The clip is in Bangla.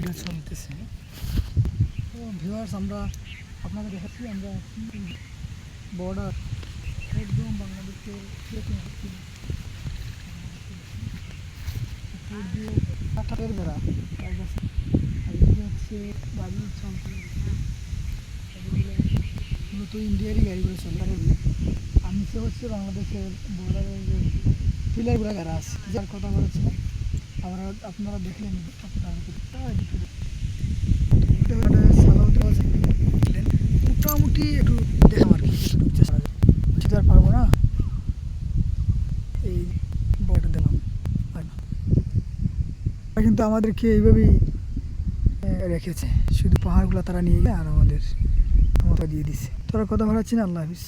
ভিডিও চলতেছে তো ভিউয়ার্স আমরা আপনাকে দেখাচ্ছি আমরা বর্ডার একদম হচ্ছি উপর বেড়া। আর। এদিকে হচ্ছে এদিকে মূলত ইন্ডিয়ারই গাড়িগুলো চলে। আর নিচে হচ্ছে বাংলাদেশের বর্ডারের যে পিলারগুলো গাড়া আছে যার কথা বলেছে আমরা আপনারা দেখলেন মোটামুটি একটু দেখলাম আর কি যতটুকু চেষ্টা করা যায়। বেশি তো আর পারব না। এই বয়টা দিলাম। কিন্তু আমাদেরকে এইভাবেই রেখেছে। শুধু পাহাড়গুলো তারা নিয়ে গিয়ে আর আমাদের মতো দিয়ে দিছে। তোরা কথা ভাড়াচ্ছি না, আল্লাহ হাফিজ।